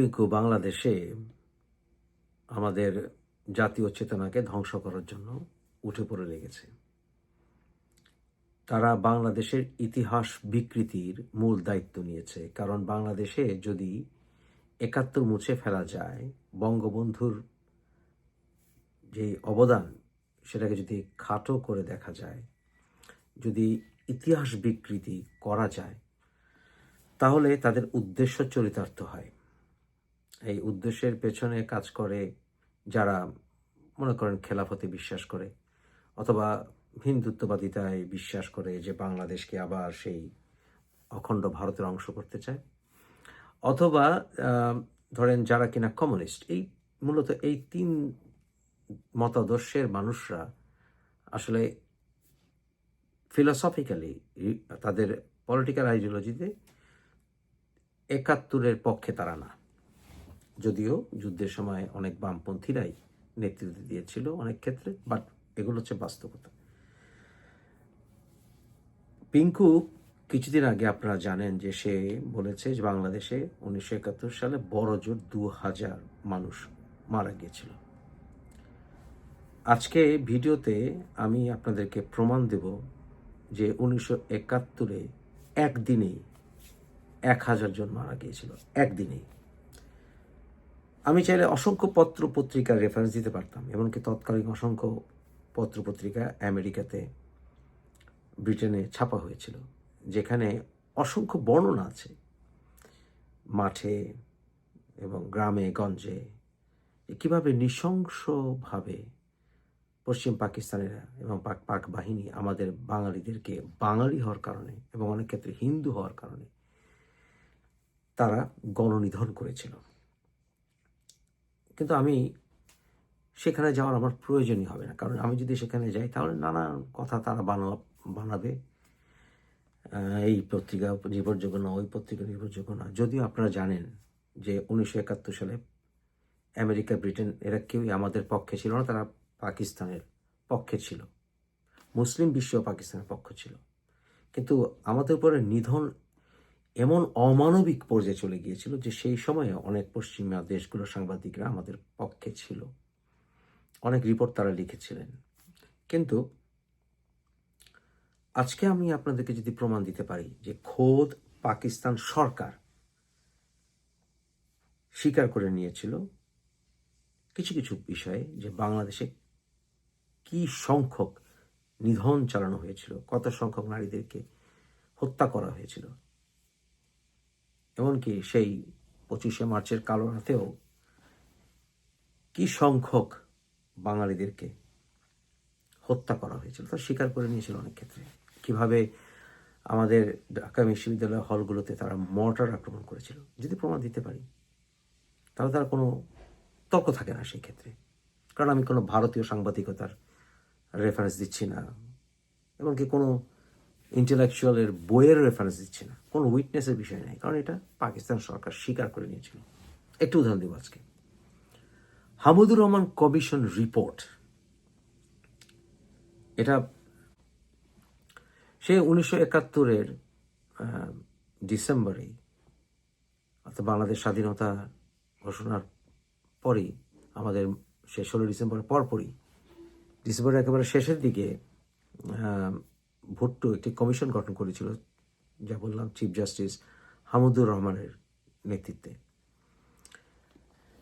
এই বাংলাদেশে আমাদের জাতীয় চেতনাকে ধ্বংস করার জন্য উঠে পড়ে লেগেছে। তারা বাংলাদেশের ইতিহাস বিকৃতির মূল দায়িত্ব নিয়েছে, কারণ বাংলাদেশে যদি একাত্তর মুছে ফেলা যায়, বঙ্গবন্ধুর যে অবদান, সেটাকে যদি খাটো করে দেখা যায়, যদি ইতিহাস বিকৃতি করা যায়, তাহলে তাদের উদ্দেশ্য চরিতার্থ হয়। এই উদ্দেশ্যের পেছনে কাজ করে যারা মনে করেন খেলাফতে বিশ্বাস করে, অথবা হিন্দুত্ববাদিতায় বিশ্বাস করে যে বাংলাদেশকে আবার সেই অখণ্ড ভারতের অংশ করতে চায়, অথবা ধরেন যারা কিনা কমিউনিস্ট এই মূলত এই তিন মতাদর্শের মানুষরা আসলে ফিলোসফিক্যালি তাদের পলিটিক্যাল আইডিওলজিতে একাত্তরের পক্ষে তারা না। যদিও যুদ্ধের সময় অনেক বামপন্থীরাই নেতৃত্ব দিয়েছিল অনেক ক্ষেত্রে বাট এগুলো হচ্ছে বাস্তবতা। পিঙ্কু কিছুদিন আগে আপনারা জানেন যে সে বলেছে যে বাংলাদেশে উনিশশো একাত্তর সালে বড় জোর দু হাজার মানুষ মারা গিয়েছিল। আজকে ভিডিওতে আমি আপনাদেরকে প্রমাণ দেব যে উনিশশো একাত্তরে একদিনেই এক হাজার জন মারা গিয়েছিল, একদিনেই। আমি চাইলে অসংখ্য পত্র পত্রিকার রেফারেন্স দিতে পারতাম, এমনকি তৎকালীন অসংখ্য পত্র পত্রিকা আমেরিকাতে, ব্রিটেনে ছাপা হয়েছিল, যেখানে অসংখ্য বর্ণনা আছে। মাঠে এবং গ্রামে, গঞ্জে কীভাবে নৃশংসভাবে পশ্চিম পাকিস্তানেরা এবং পাক পাক বাহিনী আমাদের বাঙালিদেরকে বাঙালি হওয়ার কারণে এবং অনেক ক্ষেত্রে হিন্দু হওয়ার কারণে তারা গণনিধন করেছিল। কিন্তু আমি সেখানে যাওয়ার আমার প্রয়োজনই হবে না। কারণ আমি যদি সেখানে যাই, তাহলে নানান কথা তারা বানা, বানাবে। এই পত্রিকা নির্ভরযোগ্য না, ওই পত্রিকা নির্ভরযোগ্য না। যদিও আপনারা জানেন যে উনিশশো একাত্তর সালে আমেরিকা, ব্রিটেন, এরা কেউই আমাদের পক্ষে ছিল না, তারা পাকিস্তানের পক্ষে ছিল। মুসলিম বিশ্ব পাকিস্তানের পক্ষ ছিল। কিন্তু আমাদের উপরে নিধন এমন অমানবিক পর্যায়ে চলে গিয়েছিল যে সেই সময়ে অনেক পশ্চিমা দেশগুলোর সাংবাদিকরা আমাদের পক্ষে ছিল। অনেক রিপোর্ট তারা লিখেছিলেন। কিন্তু আজকে আমি আপনাদেরকে যদি প্রমাণ দিতে পারি যে খোদ পাকিস্তান সরকার স্বীকার করে নিয়েছিল কিছু কিছু বিষয়ে যে বাংলাদেশে কি সংখ্যক নিধন চালানো হয়েছিল, কত সংখ্যক নারীদেরকে হত্যা করা হয়েছিল। এমনকি সেই পঁচিশে মার্চের কালো রাতেও কি সংখ্যক বাঙালিদেরকে হত্যা করা হয়েছিল তা স্বীকার করে নিয়েছিল অনেক ক্ষেত্রে। কীভাবে আমাদের ঢাকা বিশ্ববিদ্যালয় হলগুলোতে তারা মর্টার আক্রমণ করেছিল, যদি প্রমাণ দিতে পারি, তাহলে তার কোনো তর্ক থাকে না সেই ক্ষেত্রে। কারণ আমি কোনো ভারতীয় সাংবাদিকতার রেফারেন্স দিচ্ছি না, এমনকি কোনো ইন্টেলেকচুয়ালের বইয়ের রেফারেন্স দিচ্ছি না। কোনো উইটনেসের বিষয় নাই, কারণ এটা পাকিস্তান সরকার স্বীকার করে নিয়েছিল। একটু উদাহরণ দেবো আজকে। হামুদুর রহমান কমিশন রিপোর্ট এটা সে উনিশশো একাত্তরের ডিসেম্বরেই অর্থাৎ বাংলাদেশ স্বাধীনতা ঘোষণার পরই, আমাদের সে ষোলো ডিসেম্বরের পরপরই, ডিসেম্বরের একেবারে শেষের দিকে ভুট্টো একটি কমিশন গঠন করেছিল, যা বললাম চিফ জাস্টিস হামুদুর রহমানের নেতৃত্বে।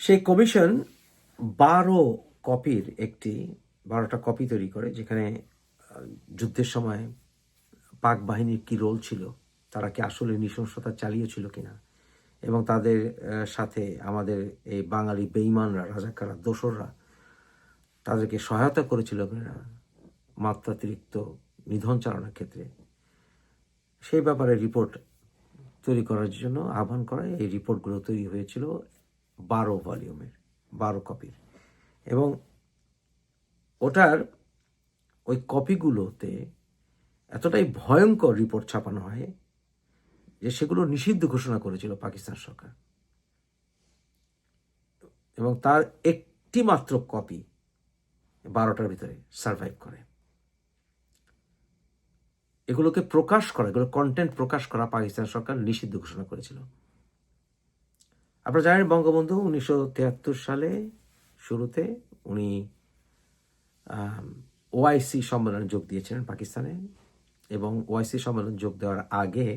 সেই কমিশন বারো কপির একটি, বারোটা কপি তৈরি করে, যেখানে যুদ্ধের সময় পাক বাহিনীর কি রোল ছিল, তারা কি আসলে নৃশংসতা চালিয়েছিল কিনা, এবং তাদের সাথে আমাদের এই বাঙালি বেইমানরা রাজাকাররা, দোসররা, তাদেরকে সহায়তা করেছিল কিনা, মাত্রাতিরিক্ত নিধন চালানোর ক্ষেত্রে। সেই ব্যাপারে রিপোর্ট তৈরি করার জন্য আহ্বান করা এই রিপোর্টগুলো তৈরি হয়েছিল বারো ভলিউমের বারো কপির এবং ওটার ওই কপিগুলোতে এতটাই ভয়ঙ্কর রিপোর্ট ছাপানো হয় যে সেগুলো নিষিদ্ধ ঘোষণা করেছিল পাকিস্তান সরকার। এবং তার একটি মাত্র কপি বারোটার ভিতরে সার্ভাইভ করে। এগুলোকে প্রকাশ করা, এগুলো কন্টেন্ট প্রকাশ করা পাকিস্তান সরকার নিষিদ্ধ ঘোষণা করেছিল। আপনারা জানেন বঙ্গবন্ধু উনিশশো তিয়াত্তর সালে শুরুতে উনি ওআইসি সম্মেলনে যোগ দিয়েছিলেন পাকিস্তানে এবং ওআইসি সম্মেলন যোগ দেওয়ার আগে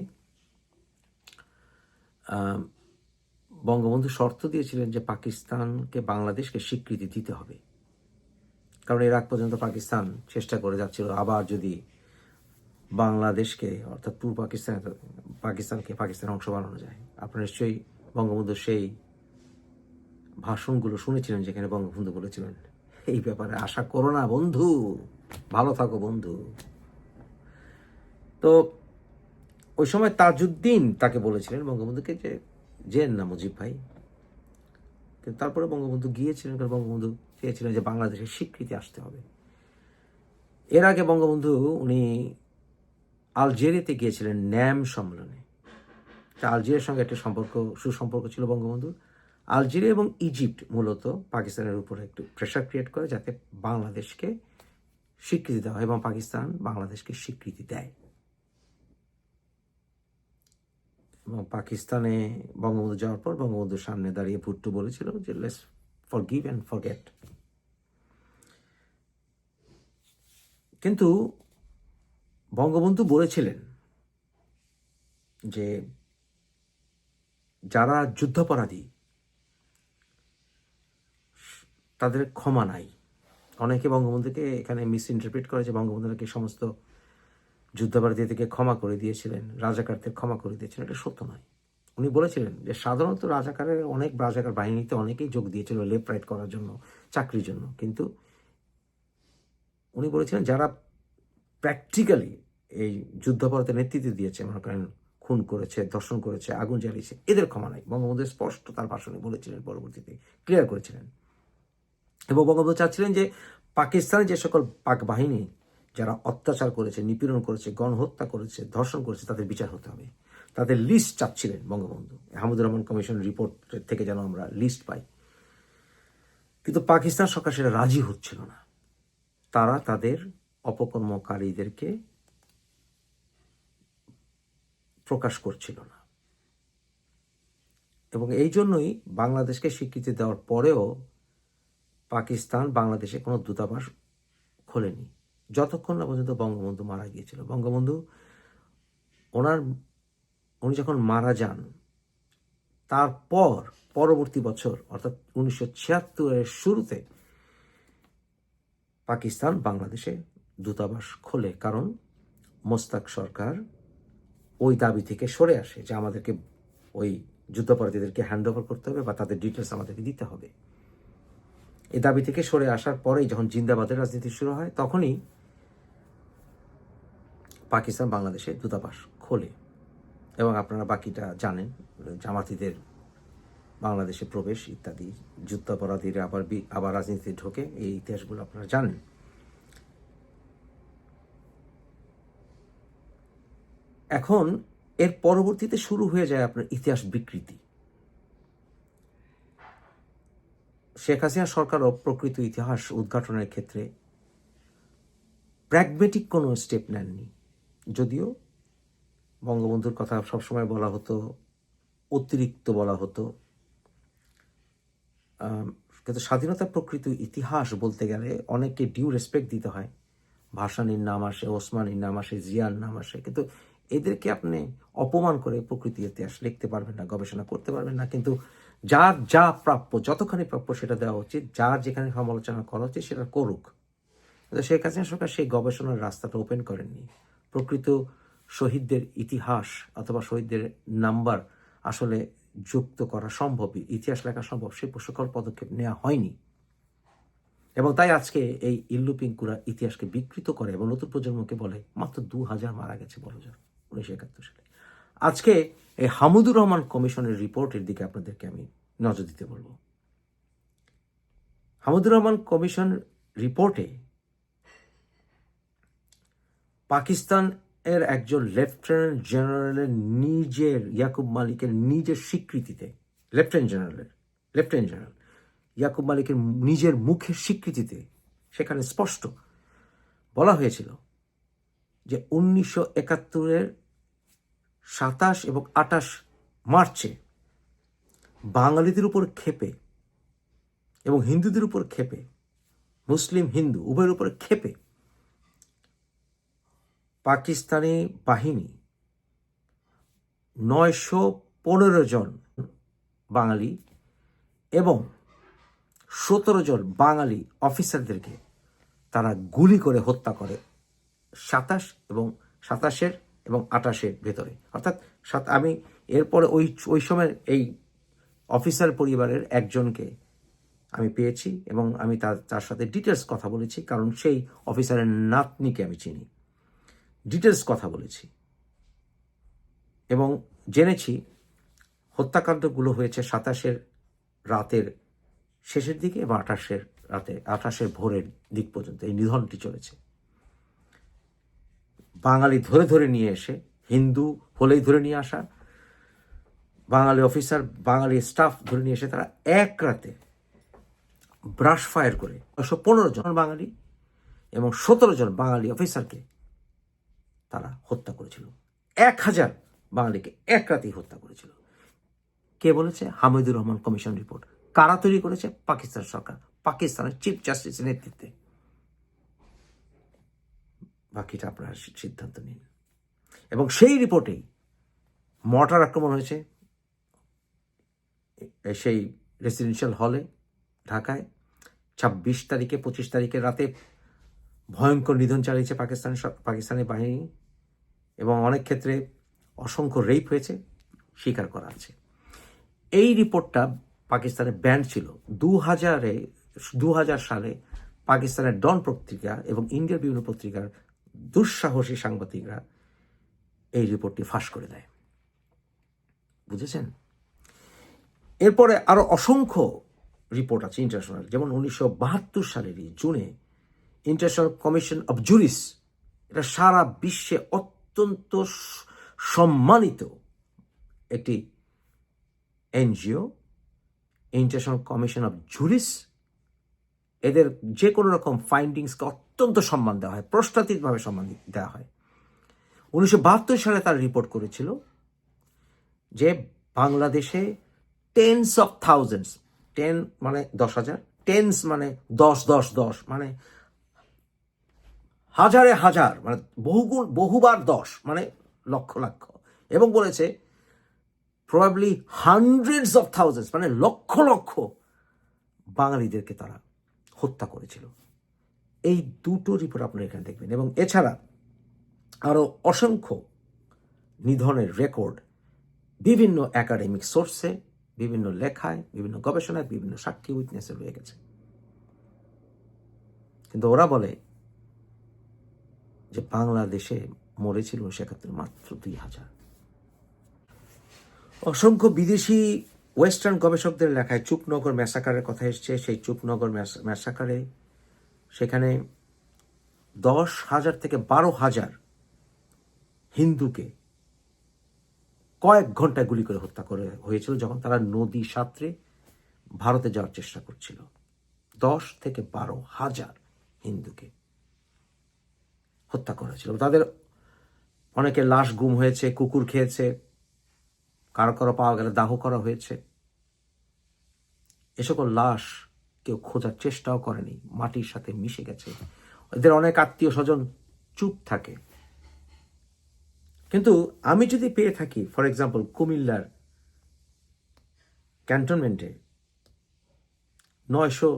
বঙ্গবন্ধু শর্ত দিয়েছিলেন যে পাকিস্তানকে বাংলাদেশকে স্বীকৃতি দিতে হবে। কারণ এর আগ পর্যন্ত পাকিস্তান চেষ্টা করে যাচ্ছিল আবার যদি বাংলাদেশকে, অর্থাৎ পূর্ব পাকিস্তান, পাকিস্তানকে পাকিস্তানের অংশ বানানো যায়। আপনারা নিশ্চয়ই বঙ্গবন্ধুর সেই ভাষণগুলো শুনেছিলেন যেখানে বঙ্গবন্ধু বলেছিলেন, এই ব্যাপারে আশা করো না বন্ধু, ভালো থাকো বন্ধু। তো ওই সময় তাজউদ্দিন তাকে বলেছিলেন বঙ্গবন্ধুকে যে জেন না মুজিব ভাই। কিন্তু তারপরে বঙ্গবন্ধু গিয়েছিলেন, কারণ বঙ্গবন্ধু চেয়েছিলেন যে বাংলাদেশের স্বীকৃতি আসতে হবে। এর আগে বঙ্গবন্ধু, উনি আলজেরিয়াতে গিয়েছিলেন ন্যাম সম্মেলনে। আলজেরিয়ার সঙ্গে একটা সম্পর্ক, সুসম্পর্ক ছিল বঙ্গবন্ধুর। আলজেরিয়া এবং ইজিপ্ট মূলত পাকিস্তানের উপরে একটু প্রেশার ক্রিয়েট করে যাতে বাংলাদেশকে স্বীকৃতি দেওয়া এবং পাকিস্তান বাংলাদেশকে স্বীকৃতি দেয়। এবং পাকিস্তানে বঙ্গবন্ধু যাওয়ার পর বঙ্গবন্ধুর সামনে দাঁড়িয়ে ভুট্টো বলেছিল যে less for give and for get কিন্তু বঙ্গবন্ধু বলেছিলেন যে যারা যুদ্ধাপরাধী, তাদের ক্ষমা নাই। অনেকে বঙ্গবন্ধুকে এখানে মিস ইন্টারপ্রিট করে যে বঙ্গবন্ধু নাকি সমস্ত যুদ্ধাপরাধী থেকে ক্ষমা করে দিয়েছিলেন, রাজাকারদের ক্ষমা করে দিয়েছিলেন। এটা সত্য নয়। উনি বলেছিলেন যে সাধারণত রাজাকারের অনেক রাজাকার বাহিনীতে অনেকেই যোগ দিয়েছিল লেফট রাইট করার জন্য, চাকরির জন্য। কিন্তু উনি বলেছিলেন যারা প্র্যাকটিক্যালি এই যুদ্ধাপরাধের নেতৃত্ব দিয়েছে, মনে করেন, খুন করেছে, ধর্ষণ করেছে, আগুন জ্বালিয়েছে, এদের ক্ষমা নাই। বঙ্গবন্ধু স্পষ্ট তার ভাষণে বলেছিলেন, পরবর্তীতে ক্লিয়ার করেছিলেন। এবং বঙ্গবন্ধু চাচ্ছিলেন যে পাকিস্তানের যে সকল পাক বাহিনী, যারা অত্যাচার করেছে, নিপীড়ন করেছে, গণহত্যা করেছে, ধর্ষণ করেছে, তাদের বিচার হতে হবে। তাদের লিস্ট চাচ্ছিলেন বঙ্গবন্ধু। হামুদুর রহমান কমিশন রিপোর্ট থেকে যেন আমরা লিস্ট পাই। কিন্তু পাকিস্তান সরকার সেটা রাজি হচ্ছিল না। তারা তাদের অপকর্মকারীদেরকে প্রকাশ করছিল না। এবং এই জন্যই বাংলাদেশকে স্বীকৃতি দেওয়ার পরেও পাকিস্তান বাংলাদেশে কোনো দূতাবাস খোলেনি। যতক্ষণ না পর্যন্ত বঙ্গবন্ধু মারা গিয়েছিল। বঙ্গবন্ধু, ওনার, উনি যখন মারা যান, তারপর পরবর্তী বছর, অর্থাৎ উনিশশো ছিয়াত্তরের শুরুতে পাকিস্তান বাংলাদেশে দূতাবাস খোলে। কারণ মোস্তাক সরকার ওই দাবি থেকে সরে আসে যে আমাদেরকে ওই যুদ্ধাপরাধীদেরকে হ্যান্ড ওভার করতে হবে বা তাদের ডিটেলস আমাদেরকে দিতে হবে। এই দাবি থেকে সরে আসার পরেই যখন জিন্দাবাদের রাজনীতি শুরু হয়, তখনই পাকিস্তান বাংলাদেশে দূতাবাস খোলে। এবং আপনারা বাকিটা জানেন, জামাতিদের বাংলাদেশে প্রবেশ ইত্যাদি, যুদ্ধাপরাধীরা আবার আবার রাজনীতিতে ঢোকে, এই ইতিহাসগুলো আপনারা জানেন। এখন এর পরবর্তীতে শুরু হয়ে যায় আপনার ইতিহাস বিকৃতি। শেখ হাসিনা সরকারও প্রকৃত ইতিহাস উদ্ঘাটনের ক্ষেত্রে প্র্যাগমেটিক কোনো স্টেপ নেননি। যদিও বঙ্গবন্ধুর কথা সবসময় বলা হতো, অতিরিক্ত বলা হতো। কিন্তু স্বাধীনতার প্রকৃত ইতিহাস বলতে গেলে অনেককে ডিউ রেসপেক্ট দিতে হয়। ভাসানির নাম আসে, ওসমানির নাম আসে, জিয়ার নাম আসে। কিন্তু এদেরকে আপনি অপমান করে প্রকৃতি ইতিহাস লিখতে পারবেন না, গবেষণা করতে পারবেন না। কিন্তু যার যা প্রাপ্য, যতখানি প্রাপ্য সেটা দেওয়া উচিত যার যেখানে সমালোচনা করা উচিত সেটা করুক। কিন্তু শেখ হাসিনা সরকার সেই গবেষণার রাস্তাটা ওপেন করেননি। প্রকৃত শহীদদের ইতিহাস অথবা শহীদদের নাম্বার আসলে যুক্ত করা সম্ভব ইতিহাস লেখা সম্ভব, সেই সকল পদক্ষেপ নেওয়া হয়নি। এবং তাই আজকে এই ইল্লু পিঙ্কুরা ইতিহাসকে বিকৃত করে এবং নতুন প্রজন্মকে বলে মাত্র দু হাজার মারা গেছে বড় উনিশশো একাত্তর সালে। আজকে এই হামুদুর রহমান কমিশনের রিপোর্টের দিকে আপনাদেরকে আমি নজর দিতে বলব। হামুদুর রহমান কমিশন রিপোর্টে পাকিস্তান এর একজন লেফটেন্যান্ট জেনারেলের নিজের, ইয়াকুব মালিকের নিজের স্বীকৃতিতে, লেফটেন্যান্ট জেনারেলের, লেফটেন্যান্ট জেনারেল, ইয়াকুব মালিকের নিজের মুখের স্বীকৃতিতে সেখানে স্পষ্ট বলা হয়েছিল যে উনিশশো একাত্তরের সাতাশ এবং আটাশ মার্চে বাঙালিদের উপর ক্ষেপে এবং হিন্দুদের উপর ক্ষেপে, মুসলিম, হিন্দু, উভয়ের উপর ক্ষেপে পাকিস্তানি বাহিনী নয়শো পনেরো জন বাঙালি এবং সতেরো জন বাঙালি অফিসারদেরকে তারা গুলি করে হত্যা করে। সাতাশ এবং সাতাশের এবং আটাশের ভেতরে। অর্থাৎ সাত, আমি এরপরে ওই ওই সময়ের এই অফিসার পরিবারের একজনকে আমি পেয়েছি এবং আমি তার তার সাথে ডিটেলস কথা বলেছি, কারণ সেই অফিসারের নাতনিকে আমি চিনি। ডিটেলস কথা বলেছি। এবং জেনেছি হত্যাকাণ্ডগুলো হয়েছে সাতাশের রাতের শেষের দিকে এবং আঠাশের রাতে, আঠাশের ভোরের দিক পর্যন্ত। এই নিধনটি চলেছে। বাঙালি ধরে ধরে নিয়ে এসে, হিন্দু হলেই ধরে নিয়ে আসা, বাঙালি অফিসার, বাঙালি স্টাফ ধরে নিয়ে এসে তারা এক রাতে ব্রাশ ফায়ার করে একশো পনেরো জন বাঙালি এবং সতেরো জন বাঙালি অফিসারকে তারা হত্যা করেছিল। এক হাজার বাঙালিকে এক রাতেই হত্যা করেছিল। কে বলেছে? Hamidur Rahman commission report. কারা তৈরি করেছে? পাকিস্তান সরকার। পাকিস্তানের চিফ জাস্টিসের নেতৃত্বে। বাকিটা আপনারা সিদ্ধান্ত নিন। এবং সেই রিপোর্টেই মর্টার আক্রমণ হয়েছে সেই রেসিডেন্সিয়াল হলে ঢাকায়। ছাব্বিশ তারিখে, পঁচিশ তারিখে রাতে ভয়ঙ্কর নিধন চালিয়েছে পাকিস্তানি সর- পাকিস্তানি বাহিনী। এবং অনেক ক্ষেত্রে অসংখ্য রেপ হয়েছে স্বীকার করা আছে। এই রিপোর্টটা পাকিস্তানে ব্যান্ড ছিল। দু হাজারে দু হাজার সালে পাকিস্তানের ডন পত্রিকা এবং ইন্ডিয়ার বিভিন্ন পত্রিকার দুঃসাহসী সাংবাদিকরা এই রিপোর্টটি ফাঁস করে দেয়। বুঝেছেন? এরপরে আরও অসংখ্য রিপোর্ট আছে ইন্টারন্যাশনাল। যেমন উনিশশো বাহাত্তর সালেরই জুনে ইন্টারন্যাশনাল কমিশন অফ জুরিস, এটা সারা বিশ্বে অত্যন্ত সম্মানিত একটি NGO, international commission of jurists এদের যে কোনো রকম ফাইন্ডিংসকে অত্যন্ত সম্মান দেওয়া হয় প্রস্তাতিকভাবে সম্মান দেওয়া হয়। উনিশশো বাহাত্তর সালে তারা রিপোর্ট করেছিল যে বাংলাদেশে টেন্স অফ থাউজেন্ডস টেন মানে দশ হাজার টেন্স মানে দশ দশ দশ মানে হাজারে হাজার মানে বহুগুণ, বহুবার দশ মানে লক্ষ লক্ষ। এবং বলেছে প্রবাবলি হান্ড্রেডস অফ থাউজেন্ডস মানে লক্ষ লক্ষ বাঙালিদেরকে তারা হত্যা করেছিল। এই দুটো রিপোর্ট আপনারা এখানে দেখবেন। এবং এছাড়া আরও অসংখ্য নিধনের রেকর্ড বিভিন্ন একাডেমিক সোর্সে বিভিন্ন লেখায়, বিভিন্ন গবেষণায়, বিভিন্ন সাক্ষী উইটনেসে রয়ে গেছে। কিন্তু ওরা বলে যে বাংলাদেশে মরেছিল সেক্ষেত্রে মাত্র দুই হাজার। অসংখ্য বিদেশি ওয়েস্টার্ন গবেষকদের লেখায় চুপনগর ম্যাসাকারের কথা এসছে। সেই চুপনগর ম্যাসাকারে সেখানে দশ হাজার থেকে বারো হাজার হিন্দুকে কয়েক ঘন্টায় গুলি করে হত্যা করে হয়েছিল যখন তারা নদী সাঁতরে ভারতে যাওয়ার চেষ্টা করছিল। দশ থেকে বারো হাজার হিন্দুকে হত্যা করেছিল তাদের অনেকে লাশ গুম হয়েছে, কুকুর খেয়েছে কারও কারও পাওয়া গেলে দাহ করা হয়েছে। এ সকল লাশ কেউ খোঁজার চেষ্টাও করেনি, মাটির সাথে মিশে গেছে। এদের অনেক আত্মীয় স্বজন চুপ থাকে। কিন্তু আমি যদি পেয়ে থাকি, ফর এক্সাম্পল, কুমিল্লার ক্যান্টনমেন্টে নয়শো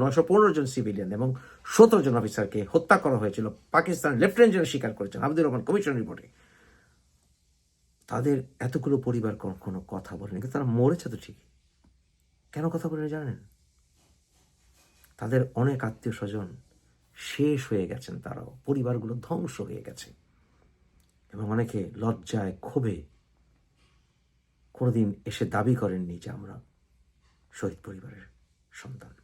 নয়শো পনেরো জন সিভিলিয়ান এবং সতেরো জন অফিসারকে হত্যা করা হয়েছিল। পাকিস্তান লেফটেন্যান্ট জেনারেল স্বীকার করেছেন, আব্দুর রহমান কমিশন রিপোর্টে। তাদের এতগুলো পরিবার কোনো- কথা বলেনি, কিন্তু তারা মরেছে তো ঠিকই। কেন কথা বলেনি জানেন? তাদের অনেক আত্মীয় স্বজন শেষ হয়ে গেছেন তারাও, পরিবারগুলো ধ্বংস হয়ে গেছে। এবং অনেকে লজ্জায় ক্ষোভে কোনোদিন এসে দাবি করেননি যে আমরা শহীদ পরিবারের সন্তান।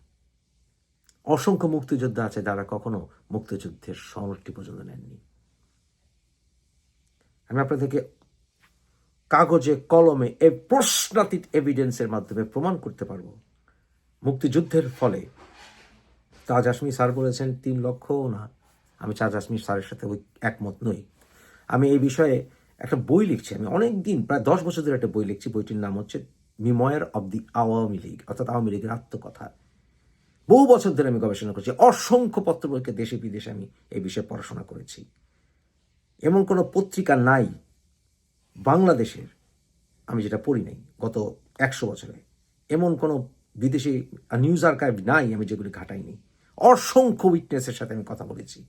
অসংখ্য মুক্তিযোদ্ধা আছে যারা কখনো মুক্তিযুদ্ধের সনদটি পর্যন্ত নেননি। আমি আপনাদেরকে কাগজে, কলমে এ প্রশ্নাতীত এভিডেন্সের মাধ্যমে প্রমাণ করতে পারব। মুক্তিযুদ্ধের ফলে তাজ আসমি স্যার বলেছেন, তিন লক্ষ না। আমি চাজ আসমি স্যারের সাথে একমত নই। আমি এই বিষয়ে একটা বই লিখছি। আমি অনেক দিন প্রায় দশ বছর ধরে একটা বই লিখছি। বইটির নাম হচ্ছে memoir of the Awami League অর্থাৎ আওয়ামী লীগের আত্মকথা। বহু বছর ধরে আমি গবেষণা করছি। অসংখ্য পত্র পত্রপত্রিকা দেশে বিদেশে আমি এই বিষয়ে পড়াশোনা করেছি। এমন কোনো পত্রিকা নাই বাংলাদেশের, আমি যেটা পড়ি নাই, গত একশো বছরে, এমন কোনো বিদেশি নিউজ আর্কাইভ নাই, আমি যেগুলি ঘাটাইনি। অসংখ্য উইটনেসের সাথে আমি কথা বলেছি।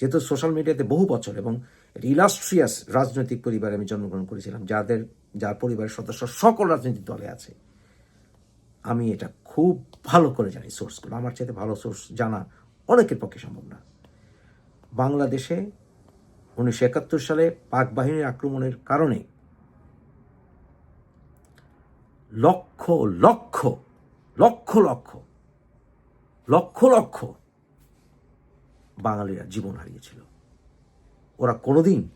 যেহেতু সোশ্যাল মিডিয়াতে বহু বছর এবং ইলাস্ট্রিয়াস রাজনৈতিক পরিবারে আমি জন্মগ্রহণ করেছিলাম, যাদের, যার পরিবারের সদস্য সকল রাজনৈতিক দলে আছে। আমি এটা খুব ভালো করে জানি সোর্সগুলো আমার চাইতে ভালো সোর্স জানা অনেকের পক্ষে সম্ভব না। বাংলাদেশে উনিশশো একাত্তর সালে পাক বাহিনীর আক্রমণের কারণে লক্ষ লক্ষ লক্ষ লক্ষ লক্ষ লক্ষ বাঙালিরা জীবন হারিয়েছিল। ওরা কোনোদিন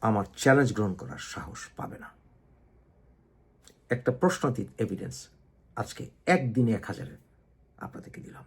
আমার চ্যালেঞ্জ গ্রহণ করার সাহস পাবে না। একটা প্রশ্নাতীত এভিডেন্স আজকে একদিনে এক হাজারের আপনাদেরকে দিলাম।